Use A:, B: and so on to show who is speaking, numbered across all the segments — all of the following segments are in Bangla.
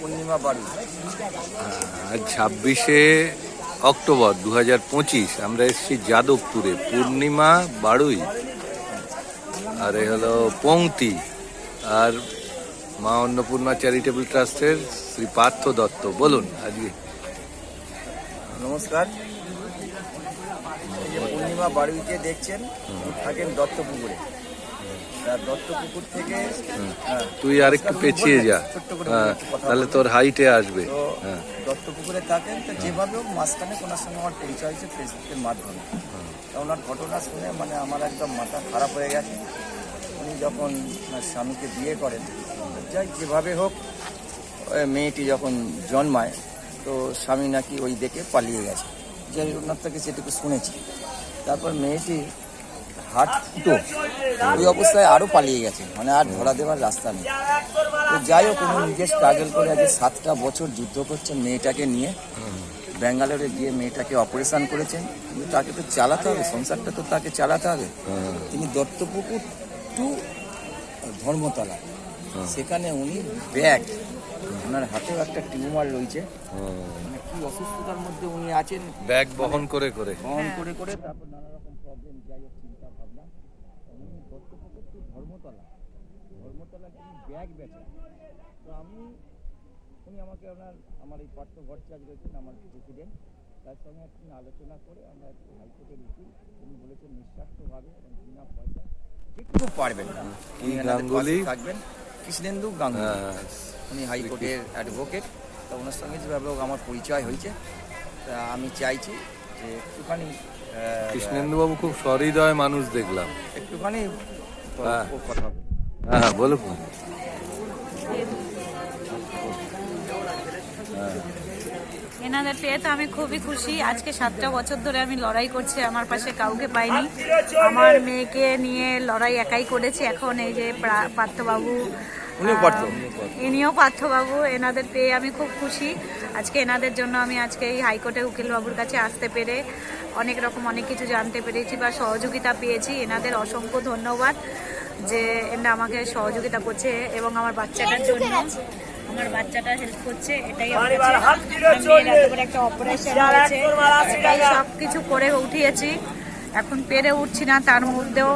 A: পূর্ণিমা বাড়ি।
B: ছাব্বিশে অক্টোবর দু হাজার পঁচিশ আমরা এসেছি যাদবপুরে। পূর্ণিমা বাড়ুই আর এ হলো পংক্তি আর মা অন্নপূর্ণা চ্যারিটেবল ট্রাস্টের শ্রী পার্থ দত্ত। বলুন আজকে।
A: নমস্কার। পূর্ণিমা বাড়িতে দেখছেন থাকেন দত্তপুকুরে। দত্তপুকুর থেকে হ্যাঁ,
B: তুই আর একটু পেছিয়ে যা। হ্যাঁ তাহলে তোর হাইটে আসবে। হ্যাঁ।
A: দত্তপুকুরে থাকেন তো যেভাবে হোক মাঝখানে কোনার সঙ্গে আমার পরিচয় হয়েছে ফেসবুকের মাধ্যমে। তা ওনার ঘটনা শুনে মানে আমার একদম মাথা খারাপ হয়ে গেছে। উনি যখন ওনার স্বামীকে বিয়ে করেন যাই যেভাবে হোক মেয়েটি যখন জন্মায় তো স্বামী নাকি ওই দেখে পালিয়ে গেছে। যাই ওনার থেকে সেটুকু শুনেছি। তারপর মেয়েটি হাট ফুটো ওই অবস্থায় আরও পালিয়ে গেছে। মানে আর ধরা দেওয়ার রাস্তা নেই। তো যাই হোক উনি নিজে স্ট্রাগল করে আজ সাতটা বছর যুদ্ধ করছেন মেয়েটাকে নিয়ে। ব্যাঙ্গালোরে গিয়ে মেয়েটাকে অপারেশন করেছেন। কিন্তু তাকে তো চালাতে হবে সংসারটা তো তাকে চালাতে হবে। তিনি দত্তপুকুর টু ধর্মতলা। সেখানে উনি ব্যাগ। ওনার হাতেও একটা টিউমার রয়েছে। মানে কি অসুস্থতার মধ্যে উনি আছেন।
B: ব্যাগ বহন করে করে।
A: বহন করে করে তারপর নানা রকম প্রবলেম যাই হোক উনি টু ধর্মতলা। ধর্মতলা তিনি ব্যাগ বেচেন তো আমি উনি আমাকে আপনার আমার এই পার্থ ভট্টাচার্য রয়েছেন আমার প্রেসিডেন্ট। তার সঙ্গে একদিন আলোচনা করে আমরা একটু হাইকোর্টের উকিল উনি বলেছেন নিঃস্বার্থভাবে এবং বিনা পয়সায় যেটুকু পারবেন উনি
B: গাঙ্গুলি?
A: থাকবেন। কৃষ্ণেন্দু গাঙ্গুলি।
B: হ্যাঁ
A: উনি হাইকোর্টের অ্যাডভোকেট। তো ওনার সঙ্গে যেভাবে আমার পরিচয় হয়েছে। তা আমি চাইছি যে একটুখানি
B: কৃষ্ণেন্দুবাবু খুব সহৃদয় মানুষ দেখলাম।
A: তো-
B: হ্যাঁ। হ্যাঁ হ্যাঁ বলুন
C: এনাদের পেয়ে তো আমি খুবই খুশি। আজকে সাতটা বছর ধরে আমি লড়াই করছি আমার পাশে কাউকে পাইনি। আমার মেয়েকে নিয়ে লড়াই একাই করেছি। এখন এই যে প্রা- পার্থবাবু
A: উনিও পার্থ।
C: ইনিও পার্থবাবু এনাদের পেয়ে আমি খুব খুশি। আজকে এনাদের জন্য আমি আজকে এই হাইকোর্টে উকিলবাবুর কাছে আসতে পেরে অনেক রকম অনেক কিছু জানতে পেরেছি বা সহযোগিতা পেয়েছি। এনাদের অসংখ্য ধন্যবাদ যে এরা আমাকে সহযোগিতা করছে এবং আমার বাচ্চাটার জন্য আমার বাচ্চাটা হেল্প করছে এটাই একটা অপারেশন হয়েছে সব কিছু করে উঠিয়েছি। এখন পেরে উঠছি না তার মধ্যেও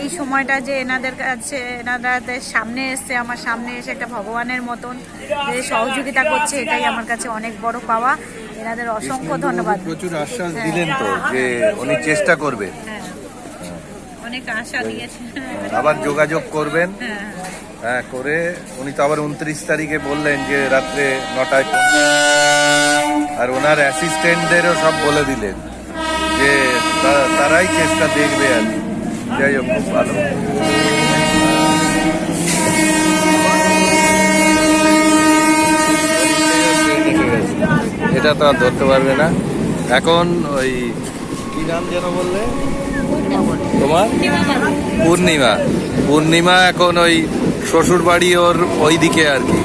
C: এই সময়টা যে এনাদের কাছে এনাদের সামনে এসছে আমার সামনে এসে একটা ভগবানের মতন যে সহযোগিতা করছে এটাই আমার কাছে অনেক বড় পাওয়া। এনাদের অসংখ্য ধন্যবাদ।
B: প্রচুর আশ্বাস দিলেন তো যে উনি চেষ্টা করবেন।
C: হ্যাঁ। অনেক আশা দিয়েছে।
B: আবার যোগাযোগ করবেন।
C: হ্যাঁ।
B: হ্যাঁ করে উনি তো আবার উনত্রিশ তারিখে বললেন যে রাত্রে নটায় আর ওনার অ্যাসিস্ট্যান্টদেরও সব বলে দিলেন যে তারাই চেষ্টা দেখবে আর কি। যাই খুব ভালো এটা তো আর ধরতে পারবে না। এখন ওই কি নাম যেন বললে? তোমার? পূর্ণিমা। পূর্ণিমা এখন ওই শ্বশুর বাড়ি ওর ওই দিকে আর কি।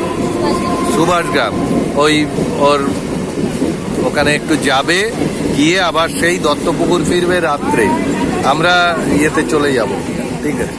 B: সুভাষগ্রাম ওই ওর ওখানে একটু যাবে, গিয়ে আবার সেই দত্তপুকুর ফিরবে রাত্রে। আমরা ইয়েতে চলে যাব ঠিক আছে?